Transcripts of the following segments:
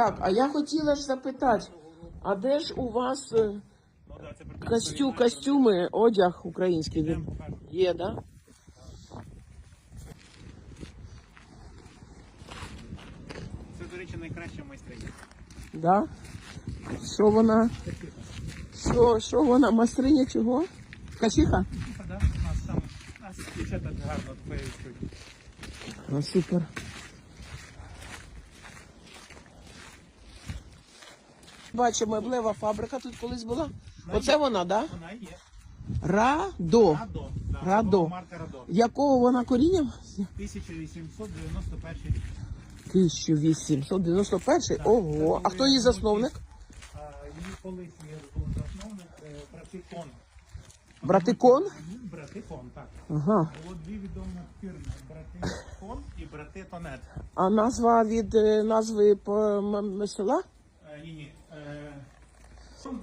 Так, а я хотіла ж запитати, а де ж у вас е, костю, костюми, одяг український? Є, да? Це, до речі, найкраща майстриня. Да? Що вона? Що, що вона? Майстриня чого? Качиха? Да, у нас там у нас дівчата гарно появляють. Ну, супер. Бачу, меблева фабрика тут колись була. Оце вона, да? Вона є. Радо. Радо. Да, Радо. Марка Радо. Якого вона коріння? 1891 рік. 1891? Ого. А хто її засновник? А, Її колись є був засновник е, Братикон. Братикон? Братикон, так. Ага. Було дві відомі фірми. Братикон і Брати Тонет. А назва від е, назви по м- м- села? Е, Ні, ні. Е,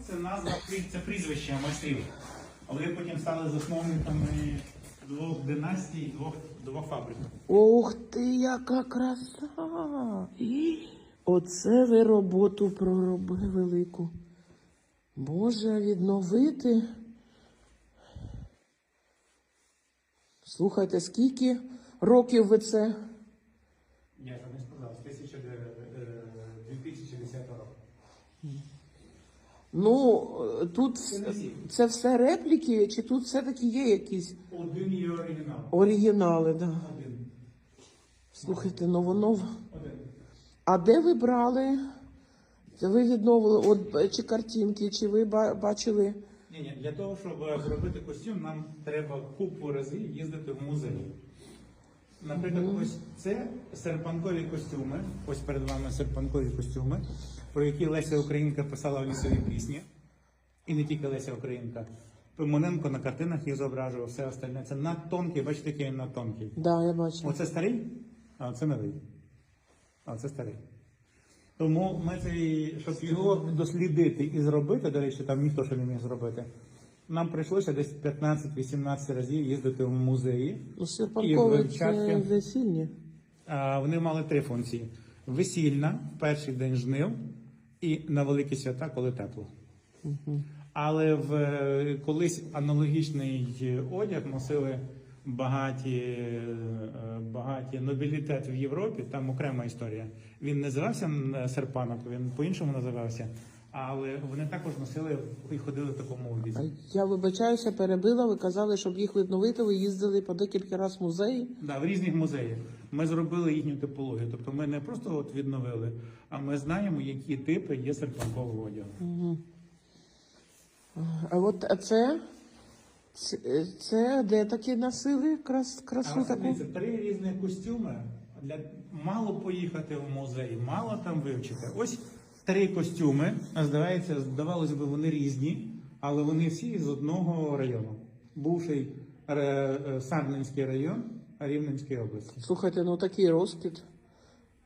це назва, це прізвище майстрів. Але потім стали засновниками двох династій, двох, двох фабрик. Ух ти, яка краса! Оце ви роботу проробили велику. Боже, відновити. Слухайте, скільки років ви це? Я не Ну, е, тут Це все репліки, чи тут все-таки є якісь Один є оригінал. оригінали? Да. Один. Слухайте, ну воно. Один. А де ви брали? Ви відновили от е, чи картинки, чи ви бачили? Ні, ні, для того, щоб е, зробити костюм, нам треба купу разів їздити в музеї. Наприклад, ось це серпанкові костюми. Ось перед вами серпанкові костюми, про які Леся Українка писала в лісовій пісні. І не тільки Леся Українка. Пимоненко на картинах їх зображував, все остальне. Це надтонкий, бачите, який він надтонкий. Да, я бачила. Оце старий, а це новий. А це старий. Тому ми цей, щоб його дослідити і зробити, до речі, там ніхто ще не міг зробити. Нам прийшлося десь 15-18 разів їздити в музеї. Ну, І вивчати. весільні. А, Вони мали три функції: весільна перший день жнив і на великі свята, коли тепло. Але в колись аналогічний одяг носили багаті, е, багаті нобілітет в Європі, там окрема історія. Він не називався серпанок, він по-іншому називався. Але вони також носили і ходили в такому одязі. Я вибачаюся, перебила. Ви казали, щоб їх відновити, ви їздили по декілька разів в музеї. Да, в різних музеях. Ми зробили їхню типологію. Тобто ми не просто от відновили, а ми знаємо, які типи є серпанкового одягу. А от це, це, це де такі носили крас, красу А таку? це три різні костюми. Для мало поїхати в музей, мало там вивчити. Ось три костюми. А Здається, здавалося б, вони різні, але вони всі з одного району. Бувший е, е, Сарненський район Рівненської області. Слухайте, ну такий розкид.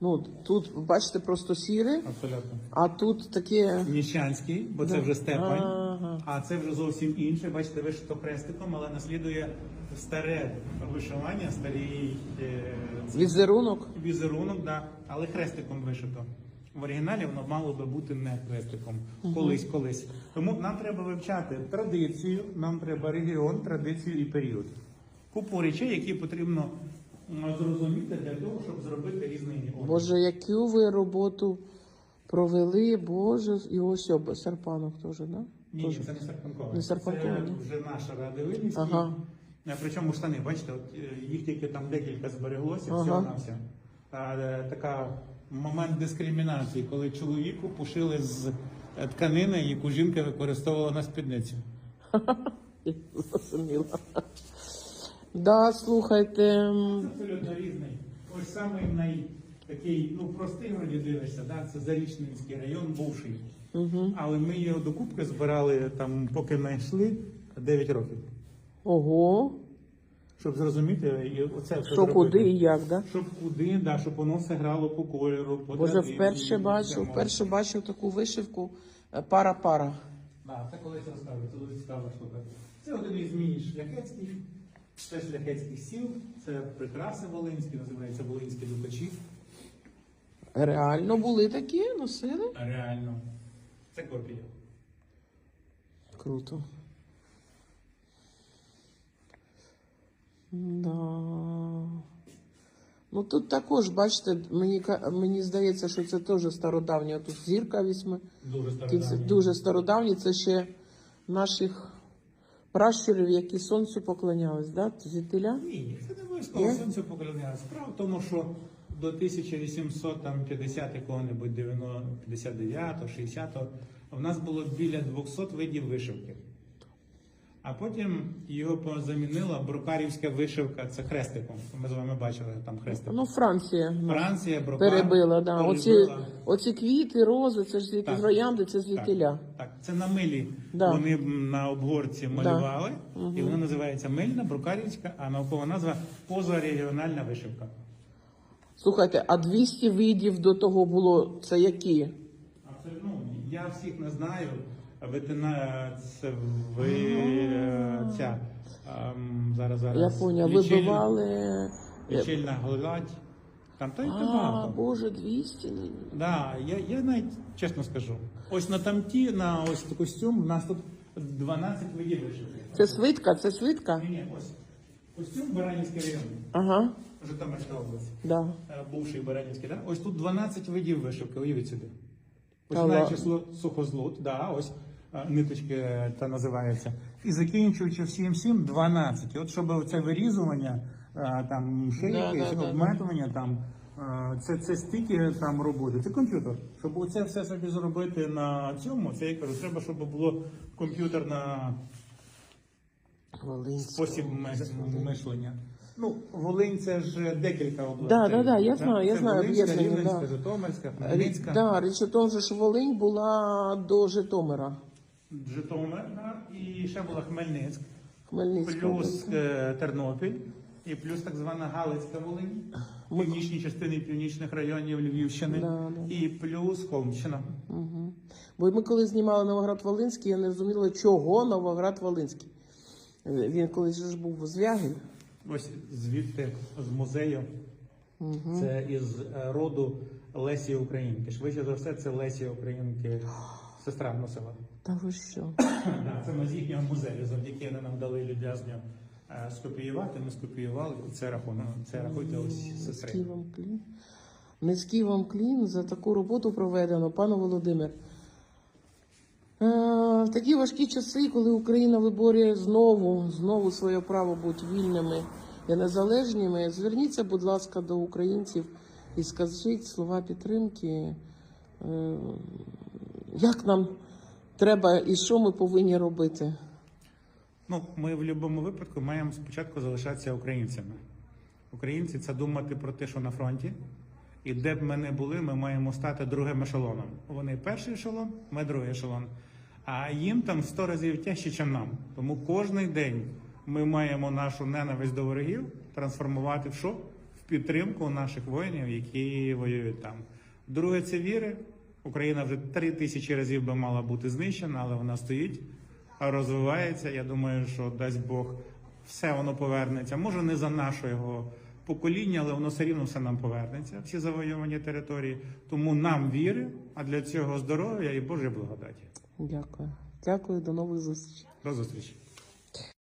Ну, тут, бачите, просто сіре, Абсолютно. а тут таке. Ніщанський, бо це вже степень, Ага. а це вже зовсім інше. Бачите, вишито хрестиком, але наслідує старе вишивання, старий е, Візерунок. візерунок, да, але хрестиком вишито. В оригіналі воно мало би бути не хрестиком. Колись, колись. Тому нам треба вивчати традицію, нам треба регіон, традицію і період. Купу речей, які потрібно зрозуміти для того, щоб зробити різний одяг. Боже, яку ви роботу провели, Боже, і ось об серпанок теж, да? Ні, ні, це не Серпанкова. Не Серпанкова, Це ні. вже наша радивильницький. Ага. Е, Причому штани, бачите, от е, їх тільки там декілька збереглося, Ага. всього на все. Е, така момент дискримінації, коли чоловіку пошили з е, тканини, яку жінка використовувала на спідницю. Зрозуміла. Да, слухайте. Абсолютно різний. Ось самий най такий, ну простий вроді дивишся, да? це Зарічненський район бувший. Угу. Але ми його докупки збирали там, поки знайшли 9 років. Ого. Щоб зрозуміти, і оце все Що зробити. куди і як, да? Щоб куди, да, щоб воно все грало по кольору, по Боже, традиції, вперше по всьому. вперше бачив таку вишивку е, пара-пара. Да, це колись розказую, це дуже цікава штука. Це один із мій шляхетських, це шляхетських сіл, це прикраси волинські, називаються волинські дукачі. Реально були такі, носили? Реально. Це копія. Круто. Да. Ну тут також, бачите, мені, мені здається, що це теж стародавня. Тут зірка вісьми. Дуже стародавні. Це дуже стародавні, це ще наших пращурів, які сонцю поклонялись, да? Звідтиля? Ні, це не обов'язково Є? сонце поклоняє. Справа в тому, що до 1850 якого-небудь 90-59, 60-го в нас було біля 200 видів вишивки. А потім його замінила брокарівська вишивка, це хрестиком. Ми з вами бачили там хрестик. Ну, Франція. ну, Франція, брокар. Перебила, да. Оці, перебила. оці квіти, рози, це ж звідти троянди, це звідтиля. Так, так, це на милі. Да. Вони на обгорці малювали, і вона називається мильна, брукарівська, а наукова назва позарегіональна вишивка. Слухайте, а 200 видів до того було, це які? Абсолютно. Ну, Я всіх не знаю. Ветена це ви е, ця ем, зараз зараз. Я поняв, лічильна- вибивали. Лічильна гладь. Там та й А, багато. Боже, 200. Да, я, я навіть чесно скажу. Ось на тамті, на ось костюм, у нас тут 12 видів вишивки. Це свитка, це свитка? Ні, ні, ось. Костюм Баранівський район, Ага, Житомирська область. да. Е, Бувший Баранівський, да? Ось тут 12 видів вишивки, уявіть собі. Та Починаючи ладно. сухозлут, да, ось е, ниточки е, та називається. І закінчуючи всім всім 12. І от щоб це вирізування, е, там ще Да, якесь да, да, там е, це, це стільки там роботи. Це комп'ютер. Щоб оце все собі зробити на цьому, це я кажу, треба, щоб було комп'ютер на спосіб мишлення. Ну, Волинь це ж декілька областей. Да, да, да, я знаю, я Це знаю, Волинська, Рівненська, да. Житомирська, Хмельницька, Да, річ у тому, що Волинь була до Житомира. Житомир да, і ще була Хмельницьк, Хмельницька. плюс е, Тернопіль, і плюс так звана Галицька Волинь, північні частини північних районів Львівщини, Да, да. і плюс Холмщина. Угу. Бо ми коли знімали Новоград-Волинський, я не розуміла, чого Новоград-Волинський. Він колись же ж був з Вягель. Ось звідти з музею. Це із е, роду Лесі Українки. Швидше за все, це Лесі Українки, сестра носила. Та ви що? Да, це ми з їхнього музею, завдяки вони нам дали людязню е, скопіювати. Ми скопіювали. Це рахунок. Це рахуйте ось сестри. вам клін. Низький вам клін за таку роботу проведено, пане Володимир. Е, в такі важкі часи, коли Україна виборює знову, знову своє право бути вільними і незалежними, зверніться, будь ласка, до українців і скажіть слова підтримки, е, як нам треба і що ми повинні робити. Ну, ми в будь-якому випадку маємо спочатку залишатися українцями. Українці це думати про те, що на фронті. І де б ми не були, ми маємо стати другим ешелоном. Вони перший ешелон, ми другий ешелон. А їм там сто разів тяжче, ніж нам. Тому кожен день ми маємо нашу ненависть до ворогів трансформувати в що? В підтримку наших воїнів, які воюють там. Друге, це віри. Україна вже три тисячі разів би мала бути знищена, але вона стоїть, розвивається. Я думаю, що дасть Бог, все воно повернеться. Може, не за нашого покоління, але воно все рівно все нам повернеться, всі завойовані території. Тому нам віри, а для цього здоров'я і Божої благодаті. Дякую. Дякую, до нових зустрічей. До зустрічі.